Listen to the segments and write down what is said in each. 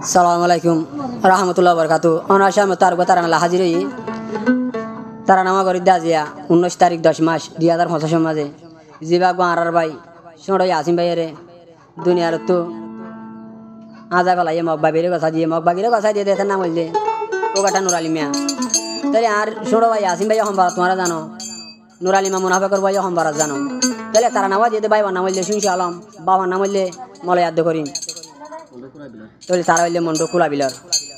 সালাম আলাইকুম রহমতুল্লাহ বরকাত অনার সামনে তার তারা মেলা হাজির হই। তারা নামা করি দাজিয়া উনিশ তারিখ দশ মাস, দুই হাজার পঁচাশের মাঝে। জিবা গোয়ারার ভাই সোঁড়াই আসিম ভাইয়েরে, দুনিয়ার তো আজা গলা ইয়ে মগ বাবিরে কথা দিয়ে মগ বাগিরে কথা দিয়ে দেখার নাম বলছে ওগাটা নুরালি মিয়া। তাহলে আর সোঁড়ো ভাই আসিম ভাই সম্বার তোমরা জানো। নুরালি মা মুনাফেকর ভাই সম্বার জানো। তাহলে তারা নামা দিয়ে ভাইবার নাম বললে শুনছি আলম, বাবার নাম বললে মলয় আদ্য করিম। তাহলে তারা হইলে মন্ড খোলা বিলর।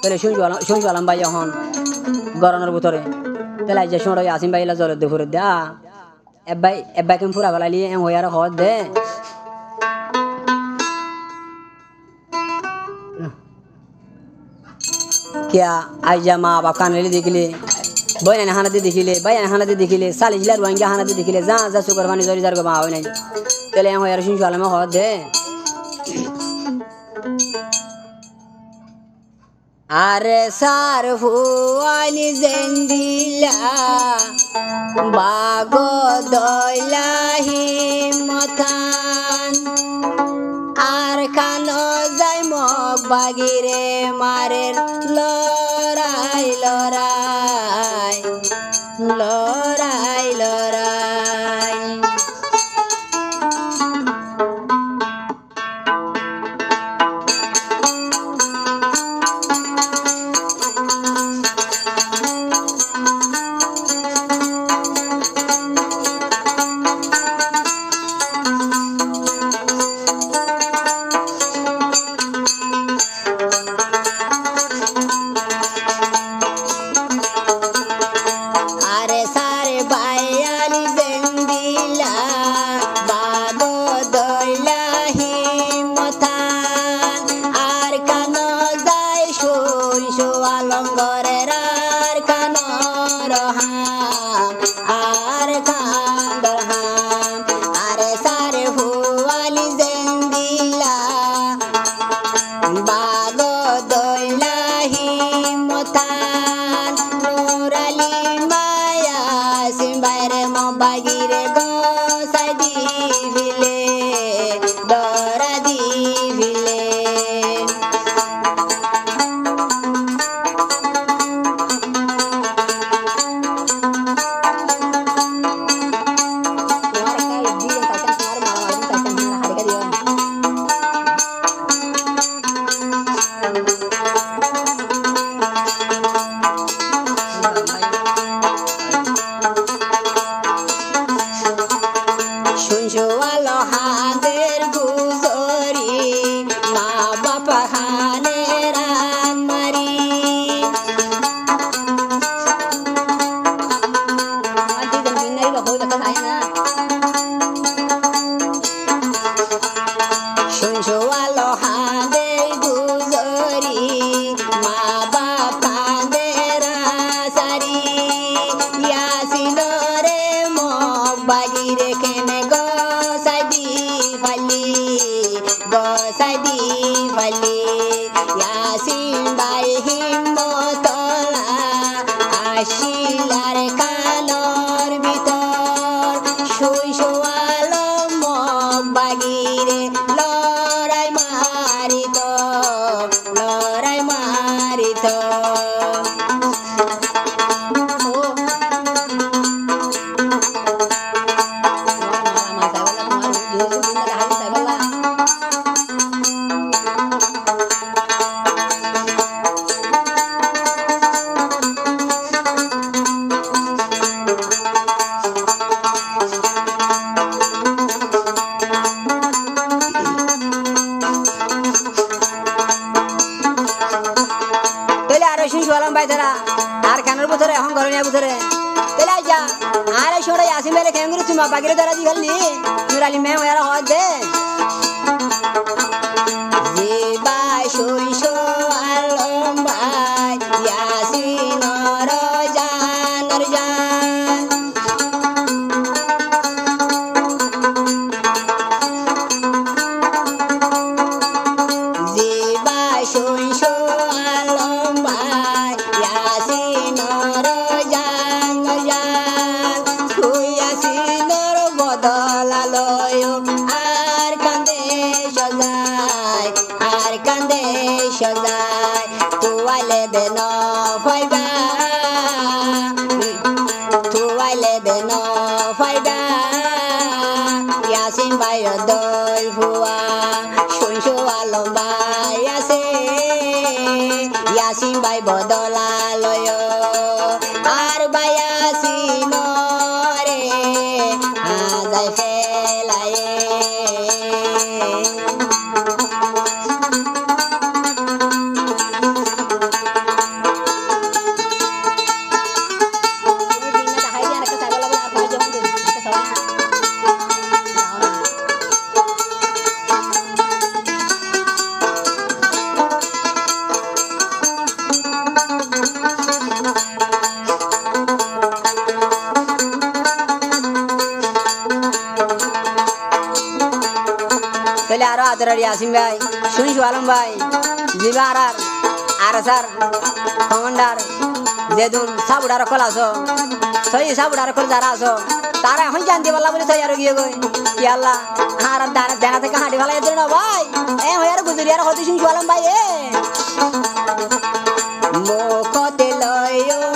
তাহলে শুনছি শুনছি ভাই এখন গরমের ভিতরে। তাহলে আজ শুনে আসিম ভাই জলের দুপুরে দে। এবাই এবাই কেম ফুরা গলালি এম হইয়ার হদ দে। কিয়া আইজা মা বাপ কানলে দেখিলে বই না হানাতে দেখিলে বাই না হানাতে দেখিলে সালি জিলার রোহিঙ্গা হানাতে দেখিলে, যা যা সুকর পানি জরি যার মা হয় নাই। তাহলে এম হইয়ার শুনছি আলমে হদ দে। আরে সার ফুয়ালি জেন্দিলা বাগ দইলাহি মথান। আর কানো যাই মগ বাগিরে মারের লড়াই আলঙ্গরের আর কানো রহাম? আর কান্দর হাম? আরে সারে ভুয়ালি জেন্দিলা, বাগ দইলাহি মতান। নুরালি মায়া সিম্বাইরে মবাগিরে গোসাই দিভিলে বাগিরে কেনে গসাই দি ফালি গসাই দি ফালি ইয়াসিন সরাই আসি কেমন করে তুমি বাকিরে তারা দি খালি নুরালি তুয়াইলে দে ন ফাইবা ইয়াসিন ভাই দল ফুয়া lomba আলম ভাই আছে। ইয়াসিন ভাই বদলালয় আদরারি আসিম ভাই শুনিস আলম ভাই? জিবা আর আর স্যার কমান্ডার যেদুন সাবুডার কল আছো। সই সাবুডার কল যারা আছো, তারা এখন জানতে পারলা বলে আরও গিয়ে গই। কি আল্লাহ, আর দানা দানা থেকে হাঁটি ভালো এদের না ভাই। এ হই আর গুজরি আর হতে শুনিস আলম ভাই, এ। মুখতে লয়ম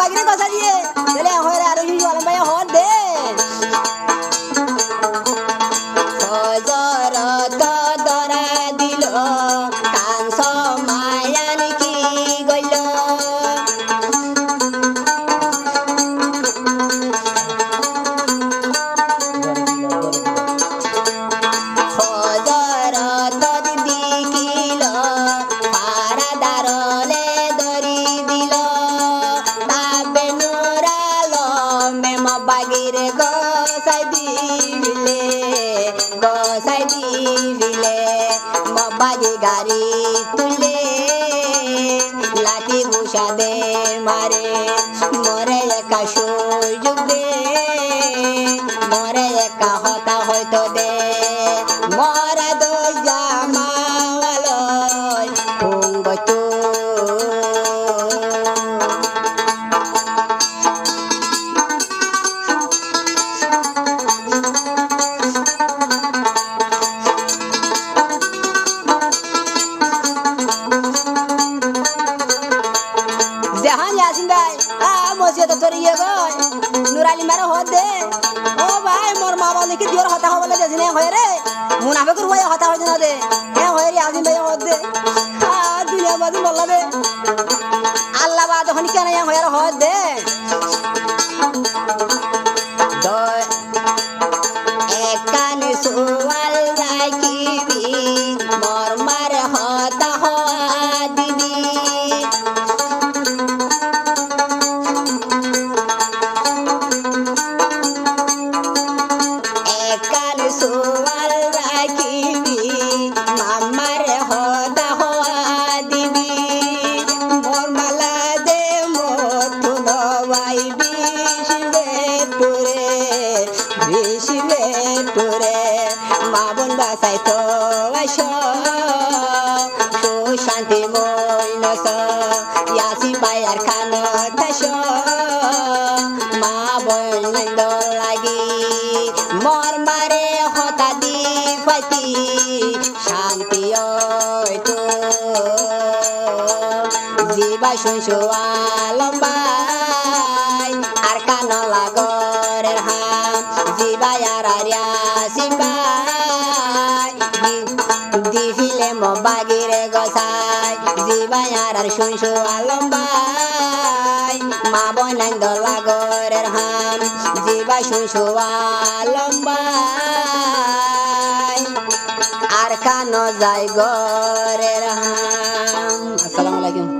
再给你搞三斤 গসাই দিলে বাবাজি গাড়ি তুলে, লাঠি ঘুষা দে মারে, মরে একা সুযোগ দে মরে একা হতা হয়তো দে। মরা মা জামাওয়ালয় পুঙ্গ গয় নুরালি মারে হদ দে। ও ভাই, মোর মা বাবা লিখি দিওর হতা হবলে দেছি না হয় রে? মুনাফিকুর হয়ে হতা হইছে না দে। এ হয় রে ইয়াসিন ভাই হদ দে। আ দুনিয়া বাদি বললা দে। আল্লাহ বা তখন কেন হয় আর হদ দে? দয়। একানে সোয়াল রাখিবি মরমার বেটুরে মা বোন বাসাই তো সুশান্তি মৈনস ইয়াসি পায়ার খান থাস মা বোন লাগি, মর মারে হতা দি পাতি শান্তি তো। জিবা শুনছু আলম্বাই আর কান লাগরের হাম, জিবা আর দিছিলে মো বাগিরে গসাই জিবা আর শুনশু আলম্বাই। মা বনাইন্দ লাগরের হাম জিবা শুনশু আলম্বাই। আর কানো যাই গরের হাম। আসসালামু আলাইকুম।